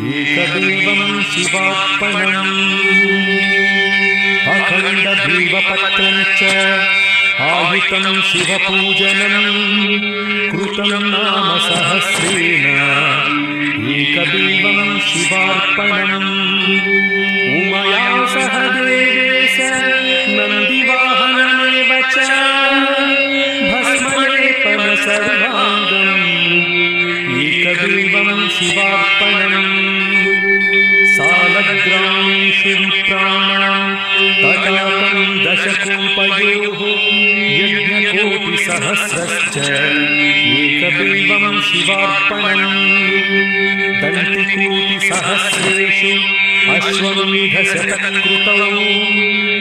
एकदेवं शिवात्मनम् अखण्डभीवपत्रं च आहितं शिवपूजनं। कृतं नाम सहस्रेण। एकदेवं शिवार्पणम्। उमया सह देवेश नन्दिवाहनमेव च। भस्मलेपन सर्वाङ्गम् एकदेवं शिवार्पणम्। యజ్ఞకోటిసహస్రశ్చ ఏకదేవం శివార్పణం. దంతికోటిసహస్రేషు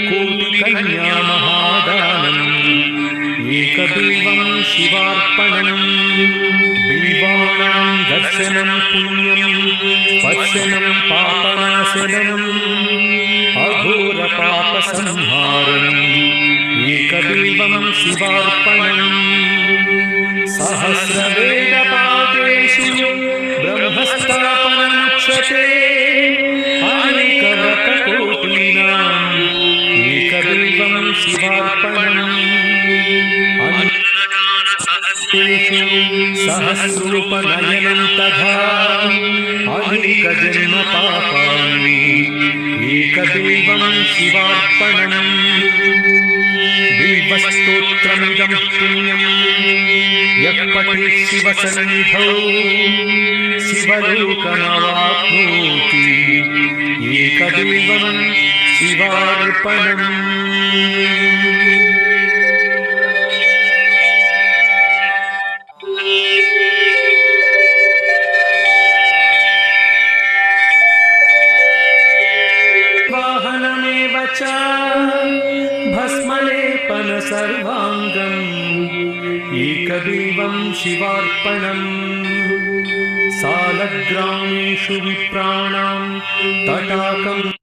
కోటి కన్యా మహాదానం ఏకదేవం శివార్పణం. బిల్వాణాం దర్శనం పుణ్యం పశ్యనం పాపనాశనం. అఘోర పాప సంహారం. शिवं शिवार्पणम् सहस्रवेदपादेषु ब्रह्मस्थापनमुच्यते अनेकवककोटिनाम् एकबिल्वं शिवार्पणम् सहस्रूपनयनं तथा अनेकजन्मपापानि एकदेवं शिवार्पणम् शिवस्तोत्रमिदं पुण्यम्। यः पठे शिवसन्निधौ शिवलोकमाप्नोति एकदेवं शिवार्पणम्। सर्वाङ्गम् एकदेवं शिवार्पणम् सालग्रामेषु विप्राणां तटाकम्